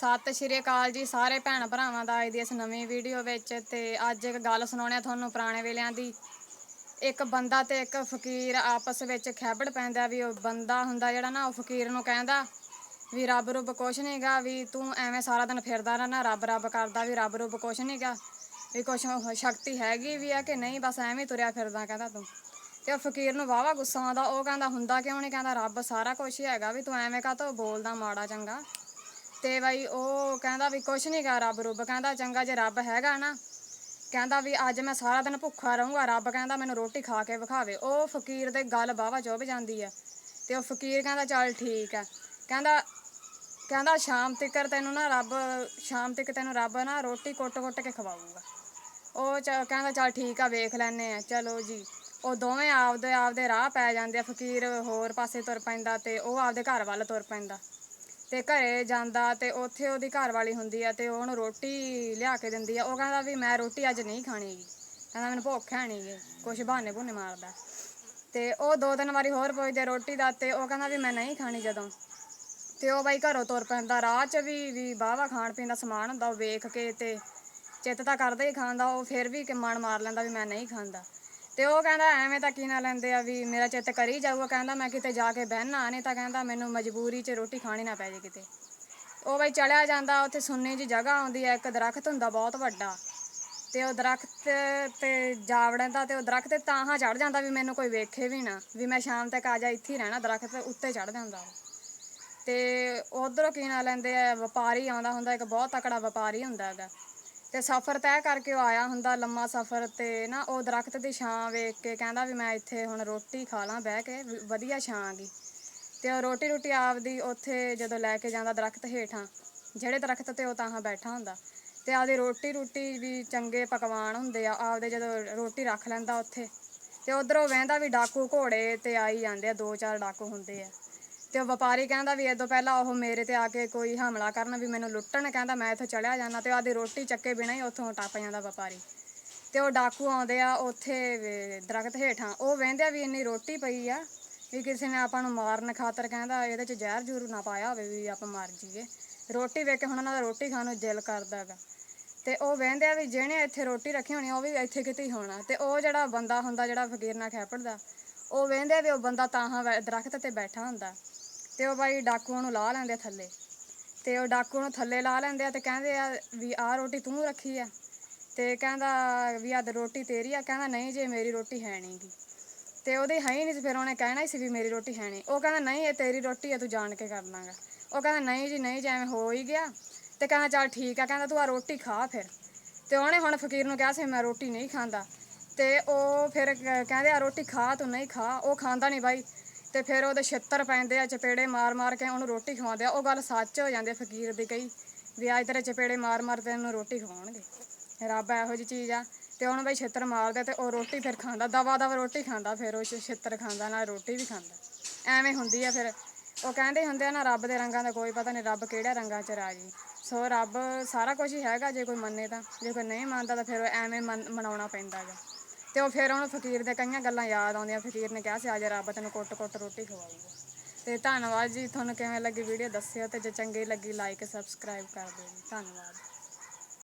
ਸਤਿ ਸ਼੍ਰੀ ਅਕਾਲ ਜੀ ਸਾਰੇ ਭੈਣ ਭਰਾਵਾਂ ਦਾ ਅੱਜ ਦੀ ਇਸ ਨਵੀਂ ਵੀਡੀਓ ਵਿੱਚ ਤੇ ਅੱਜ ਇੱਕ ਗੱਲ ਸੁਣਾਉਣੀ ਆ ਤੁਹਾਨੂੰ ਪੁਰਾਣੇ ਵੇਲਿਆਂ ਦੀ। ਇੱਕ ਬੰਦਾ ਤੇ ਇੱਕ ਫਕੀਰ ਆਪਸ ਵਿੱਚ ਖੈਬੜ ਪੈਂਦਾ ਵੀ ਉਹ ਬੰਦਾ ਹੁੰਦਾ ਜਿਹੜਾ ਨਾ ਉਹ ਫਕੀਰ ਨੂੰ ਕਹਿੰਦਾ ਵੀ ਰੱਬ ਰੁੱਬ ਕੁਛ ਨਹੀਂਗਾ ਵੀ ਤੂੰ ਐਵੇਂ ਸਾਰਾ ਦਿਨ ਫਿਰਦਾ ਰਹਿਣਾ, ਰੱਬ ਰੱਬ ਕਰਦਾ ਵੀ ਰੱਬ ਰੁੱਬ ਕੁਛ ਨਹੀਂਗਾ ਵੀ ਕੁਛ ਸ਼ਕਤੀ ਹੈਗੀ ਵੀ ਆ ਕਿ ਨਹੀਂ ਬਸ ਐਵੇਂ ਤੁਰਿਆ ਫਿਰਦਾ ਕਹਿੰਦਾ ਤੂੰ। ਤੇ ਉਹ ਫਕੀਰ ਨੂੰ ਵਾਵਾ ਗੁੱਸਾ ਆਉਂਦਾ, ਉਹ ਕਹਿੰਦਾ ਹੁੰਦਾ ਕਿਉਂ ਨਹੀਂ ਕਹਿੰਦਾ ਰੱਬ ਸਾਰਾ ਕੁਝ ਹੀ ਹੈਗਾ ਵੀ ਤੂੰ ਐਵੇਂ ਕਾਹਤੋਂ ਬੋਲਦਾ ਮਾੜਾ ਚੰਗਾ। ਤੇ ਬਾਈ ਉਹ ਕਹਿੰਦਾ ਵੀ ਕੁਛ ਨਹੀਂ ਗਾ ਰੱਬ ਰੁੱਬ, ਕਹਿੰਦਾ ਚੰਗਾ ਜੇ ਰੱਬ ਹੈਗਾ ਨਾ, ਕਹਿੰਦਾ ਵੀ ਅੱਜ ਮੈਂ ਸਾਰਾ ਦਿਨ ਭੁੱਖਾ ਰਹੂੰਗਾ, ਰੱਬ ਕਹਿੰਦਾ ਮੈਨੂੰ ਰੋਟੀ ਖਾ ਕੇ ਵਿਖਾਵੇ। ਉਹ ਫਕੀਰ ਦੇ ਗੱਲ ਬਾਵਾ ਚੁੱਭ ਜਾਂਦੀ ਹੈ ਤੇ ਉਹ ਫਕੀਰ ਕਹਿੰਦਾ ਚੱਲ ਠੀਕ ਆ। ਕਹਿੰਦਾ ਕਹਿੰਦਾ ਸ਼ਾਮ ਤੱਕ ਤੈਨੂੰ ਨਾ ਰੱਬ, ਸ਼ਾਮ ਤੱਕ ਤੈਨੂੰ ਰੱਬ ਨਾ ਰੋਟੀ ਕੁੱਟ-ਕੁੱਟ ਕੇ ਖਵਾਊਗਾ। ਉਹ ਚ- ਕਹਿੰਦਾ ਚੱਲ ਠੀਕ ਆ, ਵੇਖ ਲੈਨੇ ਆ। ਚਲੋ ਜੀ, ਉਹ ਦੋਵੇਂ ਆਪਦੇ ਆਪਦੇ ਰਾਹ ਪੈ ਜਾਂਦੇ ਆ। ਫਕੀਰ ਹੋਰ ਪਾਸੇ ਤੁਰ ਪੈਂਦਾ ਤੇ ਉਹ ਆਪਦੇ ਘਰ ਵੱਲ ਤੁਰ ਪੈਂਦਾ। ਤੇ ਘਰੇ ਜਾਂਦਾ ਤੇ ਉੱਥੇ ਉਹਦੀ ਘਰ ਵਾਲੀ ਹੁੰਦੀ ਆ ਤੇ ਉਹ ਉਹਨੂੰ ਰੋਟੀ ਲਿਆ ਕੇ ਦਿੰਦੀ ਆ। ਉਹ ਕਹਿੰਦਾ ਵੀ ਮੈਂ ਰੋਟੀ ਅੱਜ ਨਹੀਂ ਖਾਣੀ ਗੀ। ਕਹਿੰਦਾ ਮੈਨੂੰ ਭੁੱਖ ਹੈ ਨਹੀਂ ਗੀ, ਕੁਛ ਬਹਾਨੇ ਬੁਨੇ ਮਾਰਦਾ। ਤੇ ਉਹ ਦੋ ਤਿੰਨ ਵਾਰੀ ਹੋਰ ਪੁੱਛਦੇ ਰੋਟੀ ਦਾ ਤੇ ਉਹ ਕਹਿੰਦਾ ਵੀ ਮੈਂ ਨਹੀਂ ਖਾਣੀ ਜਦੋਂ। ਤੇ ਉਹ ਬਾਈ ਘਰੋਂ ਤੁਰ ਪੈਂਦਾ। ਰਾਹ 'ਚ ਵੀ ਵੀ ਬਾਵਾ ਖਾਣ ਪੀਣ ਦਾ ਸਮਾਨ ਹੁੰਦਾ, ਉਹ ਵੇਖ ਕੇ ਤੇ ਚਿੱਤ ਤਾਂ ਕਰਦਾ ਹੀ ਖਾਣ ਦਾ ਉਹ ਫਿਰ ਵੀ ਕਿ ਮਨ ਮਾਰ ਲੈਂਦਾ ਵੀ ਮੈਂ ਨਹੀਂ ਖਾਂਦਾ। ਤੇ ਉਹ ਕਹਿੰਦਾ ਐਵੇਂ ਤਾਂ ਕੀ ਨਾ ਲੈਂਦੇ ਆ ਵੀ ਮੇਰਾ ਚਿੱਤ ਕਰੀ ਜਾਊਗਾ, ਕਹਿੰਦਾ ਮੈਂ ਕਿਤੇ ਜਾ ਕੇ ਬਹਿਣਾ ਨਹੀਂ ਤਾਂ ਕਹਿੰਦਾ ਮੈਨੂੰ ਮਜਬੂਰੀ 'ਚ ਰੋਟੀ ਖਾਣੀ ਨਾ ਪੈ ਜੇ ਕਿਤੇ। ਉਹ ਬਈ ਚਲਿਆ ਜਾਂਦਾ, ਉੱਥੇ ਸੁੰਨੀ ਜੀ ਜਗ੍ਹਾ ਆਉਂਦੀ ਹੈ ਇੱਕ ਦਰਖਤ ਹੁੰਦਾ ਬਹੁਤ ਵੱਡਾ, ਤੇ ਉਹ ਦਰਖਤ ਤੇ ਜਾ ਵੜਦਾ ਤੇ ਉਹ ਦਰਖਤ ਤੇ ਤਾਂ ਚੜ ਜਾਂਦਾ ਵੀ ਮੈਨੂੰ ਕੋਈ ਵੇਖੇ ਵੀ ਨਾ, ਵੀ ਮੈਂ ਸ਼ਾਮ ਤੱਕ ਆ ਜਾ ਇੱਥੇ ਹੀ ਰਹਿਣਾ, ਦਰਖਤ ਉੱਤੇ ਚੜ ਜਾਂਦਾ ਉਹ। ਤੇ ਉਧਰੋਂ ਕੀ ਨਾ ਲੈਂਦੇ ਆ, ਵਪਾਰੀ ਆਉਂਦਾ ਹੁੰਦਾ, ਇੱਕ ਬਹੁਤ ਤਕੜਾ ਵਪਾਰੀ ਹੁੰਦਾ ਹੈਗਾ। ਤੇ ਸਫ਼ਰ ਤੈਅ ਕਰਕੇ ਉਹ ਆਇਆ ਹੁੰਦਾ ਲੰਮਾ ਸਫ਼ਰ ਤੇ ਨਾ ਉਹ ਦਰਖਤ ਦੀ ਛਾਂ ਵੇਖ ਕੇ ਕਹਿੰਦਾ ਵੀ ਮੈਂ ਇੱਥੇ ਹੁਣ ਰੋਟੀ ਖਾ ਲਾਂ, ਬਹਿ ਕੇ ਵੀ, ਵਧੀਆ ਛਾਂ ਆ ਗਈ। ਤੇ ਉਹ ਰੋਟੀ ਰੋਟੀ ਆਪਦੀ ਉੱਥੇ ਜਦੋਂ ਲੈ ਕੇ ਜਾਂਦਾ ਦਰਖਤ ਹੇਠਾਂ, ਜਿਹੜੇ ਦਰਖਤ ਤੇ ਉਹ ਤਾਂ ਬੈਠਾ ਹੁੰਦਾ। ਤੇ ਆਪਦੀ ਰੋਟੀ ਰੋਟੀ ਵੀ ਚੰਗੇ ਪਕਵਾਨ ਹੁੰਦੇ ਆ, ਆਪਦੇ ਜਦੋਂ ਰੋਟੀ ਰੱਖ ਲੈਂਦਾ ਉੱਥੇ। ਤੇ ਉਧਰੋਂ ਵਹਿੰਦਾ ਵੀ ਡਾਕੂ ਘੋੜੇ ਤੇ ਆਈ ਜਾਂਦੇ ਆ, ਦੋ ਚਾਰ ਡਾਕੂ ਹੁੰਦੇ ਆ। ਤੇ ਉਹ ਵਪਾਰੀ ਕਹਿੰਦਾ ਵੀ ਇਦੋਂ ਪਹਿਲਾਂ ਉਹ ਮੇਰੇ ਤੇ ਆ ਕੇ ਕੋਈ ਹਮਲਾ ਕਰਨ ਵੀ ਮੈਨੂੰ ਲੁੱਟਣ ਕਹਿੰਦਾ, ਮੈਂ ਇੱਥੋਂ ਚਲਿਆ ਜਾਣਾ ਤੇ ਆਦੀ ਰੋਟੀ ਚੱਕੇ ਬਿਨਾਂ ਹੀ ਉੱਥੋਂ ਟੱਪ ਜਾਂਦਾ ਵਪਾਰੀ। ਤੇ ਉਹ ਡਾਕੂ ਆਉਂਦੇ ਆ ਉੱਥੇ ਦਰਖਤ ਹੇਠਾਂ, ਉਹ ਵਹਿੰਦੇ ਆ ਵੀ ਇੰਨੀ ਰੋਟੀ ਪਈ ਆ ਵੀ ਕਿਸੇ ਨੇ ਆਪਾਂ ਨੂੰ ਮਾਰਨ ਖਾਤਰ ਕਹਿੰਦਾ ਇਹਦੇ ਚ ਜ਼ਹਿਰ ਜੂਰ ਨਾ ਪਾਇਆ ਹੋਵੇ ਵੀ ਆਪਾਂ ਮਰ ਜੀਏ ਰੋਟੀ ਵੇਖ ਕੇ ਹੁਣ ਉਹਨਾਂ ਦਾ ਰੋਟੀ ਖਾਣ ਨੂੰ ਦਿਲ ਕਰਦਾਗਾ ਤੇ ਉਹ ਵਹਿੰਦੇ ਆ ਵੀ ਜਿਹਨੇ ਇੱਥੇ ਰੋਟੀ ਰੱਖੀ ਹੋਣੀ ਉਹ ਵੀ ਇੱਥੇ ਕਿਤੇ ਹੀ ਹੋਣਾ। ਤੇ ਉਹ ਜਿਹੜਾ ਬੰਦਾ ਹੁੰਦਾ ਜਿਹੜਾ ਫਕੀਰ ਨਾਲ ਖੈਪੜਦਾ ਉਹ ਵਹਿੰਦੇ ਵੀ ਉਹ ਬੰਦਾ ਤਾਂ ਹਾਂ ਦਰਖਤ ਤੇ ਬੈਠਾ ਹੁੰਦਾ। ਤੇ ਉਹ ਬਾਈ ਡਾਕੂਆਂ ਨੂੰ ਲਾ ਲੈਂਦੇ ਆ ਥੱਲੇ। ਤੇ ਉਹ ਡਾਕੂ ਨੂੰ ਥੱਲੇ ਲਾ ਲੈਂਦੇ ਆ ਤੇ ਕਹਿੰਦੇ ਆ ਵੀ ਆਹ ਰੋਟੀ ਤੂੰ ਰੱਖੀ ਆ। ਤੇ ਕਹਿੰਦਾ ਵੀ ਆਹ ਰੋਟੀ ਤੇਰੀ ਆ। ਕਹਿੰਦਾ ਨਹੀਂ ਜੇ ਮੇਰੀ ਰੋਟੀ ਹੈ ਨਹੀਂਗੀ ਤੇ ਉਹਦੇ ਹੈ ਹੀ ਨਹੀਂ ਸੀ ਫਿਰ ਉਹਨੇ ਕਹਿਣਾ ਹੀ ਸੀ ਵੀ ਮੇਰੀ ਰੋਟੀ ਹੈ ਨਹੀਂ ਉਹ ਕਹਿੰਦਾ ਨਹੀਂ, ਇਹ ਤੇਰੀ ਰੋਟੀ ਆ, ਤੂੰ ਜਾਣ ਕੇ ਕਰਨਾਗਾ ਉਹ ਕਹਿੰਦਾ ਨਹੀਂ ਜੀ, ਨਹੀਂ ਜੇ, ਐਵੇਂ ਹੋ ਹੀ ਗਿਆ। ਤੇ ਕਹਿੰਦਾ ਚੱਲ ਠੀਕ ਆ, ਕਹਿੰਦਾ ਤੂੰ ਆ ਰੋਟੀ ਖਾ ਫਿਰ। ਤੇ ਉਹਨੇ ਹੁਣ ਫਕੀਰ ਨੂੰ ਕਿਹਾ ਸੀ, ਮੈਂ ਰੋਟੀ ਨਹੀਂ ਖਾਂਦਾ। ਤੇ ਉਹ ਫਿਰ ਕਹਿੰਦੇ ਆ ਰੋਟੀ ਖਾ, ਤੂੰ ਨਹੀਂ ਖਾ। ਉਹ ਖਾਂਦਾ ਨਹੀਂ ਬਾਈ। ਤੇ ਫਿਰ ਉਹਦੇ ਛਿੱਤਰ ਪੈਂਦੇ ਆ, ਚਪੇੜੇ ਮਾਰ ਮਾਰ ਕੇ ਉਹਨੂੰ ਰੋਟੀ ਖਵਾਉਂਦੇ ਆ। ਉਹ ਗੱਲ ਸੱਚ ਹੋ ਜਾਂਦੀ ਆ, ਫਕੀਰ ਦੀ ਕਈ ਵੀ ਅੱਜ ਤੇਰੇ ਚਪੇੜੇ ਮਾਰ ਮਾਰ ਤੇ ਉਹਨੂੰ ਰੋਟੀ ਖਵਾਉਣਗੇ। ਰੱਬ ਇਹੋ ਜਿਹੀ ਚੀਜ਼ ਆ। ਤੇ ਉਹਨੂੰ ਬਈ ਛਿੱਤਰ ਮਾਰਦੇ ਤੇ ਉਹ ਰੋਟੀ ਫਿਰ ਖਾਂਦਾ, ਦਵਾ ਦਵਾ ਰੋਟੀ ਖਾਂਦਾ, ਫਿਰ ਉਹ ਛਿੱਤਰ ਖਾਂਦਾ, ਨਾਲ ਰੋਟੀ ਵੀ ਖਾਂਦਾ। ਐਵੇਂ ਹੁੰਦੀ ਆ ਫਿਰ। ਉਹ ਕਹਿੰਦੇ ਹੁੰਦੇ ਆ ਨਾ, ਰੱਬ ਦੇ ਰੰਗਾਂ ਦਾ ਕੋਈ ਪਤਾ ਨਹੀਂ ਰੱਬ ਕਿਹੜੇ ਰੰਗਾਂ 'ਚ ਰਾਜੀ। ਸੋ ਰੱਬ ਸਾਰਾ ਕੁਝ ਹੀ ਹੈਗਾ, ਜੇ ਕੋਈ ਮੰਨੇ ਤਾਂ। ਜੇ ਕੋਈ ਨਹੀਂ ਮੰਨਦਾ ਤਾਂ ਫਿਰ ਉਹ ਐਵੇਂ ਮਨ- ਮਨਾਉਣਾ ਪੈਂਦਾ ਹੈਗਾ ਤੇ ਉਹ ਫਿਰ ਉਹਨੂੰ ਫਕੀਰ ਦੇ ਕਈਆਂ ਗੱਲਾਂ ਯਾਦ ਆਉਂਦੀਆਂ, ਫਕੀਰ ਨੇ ਕਿਹਾ ਸੀ ਅੱਜ ਰੱਬ, ਤੈਨੂੰ ਕੁੱਟ-ਕੁੱਟ ਰੋਟੀ ਖਵਾਊਗਾ ਤੇ ਧੰਨਵਾਦ ਜੀ, ਤੁਹਾਨੂੰ ਕਿਵੇਂ ਲੱਗੀ ਵੀਡੀਓ ਦੱਸਿਓ ਤੇ ਜੇ ਚੰਗੀ ਲੱਗੀ ਲਾਈਕ ਸਬਸਕ੍ਰਾਈਬ ਕਰ ਦਿਓ ਜੀ। ਧੰਨਵਾਦ।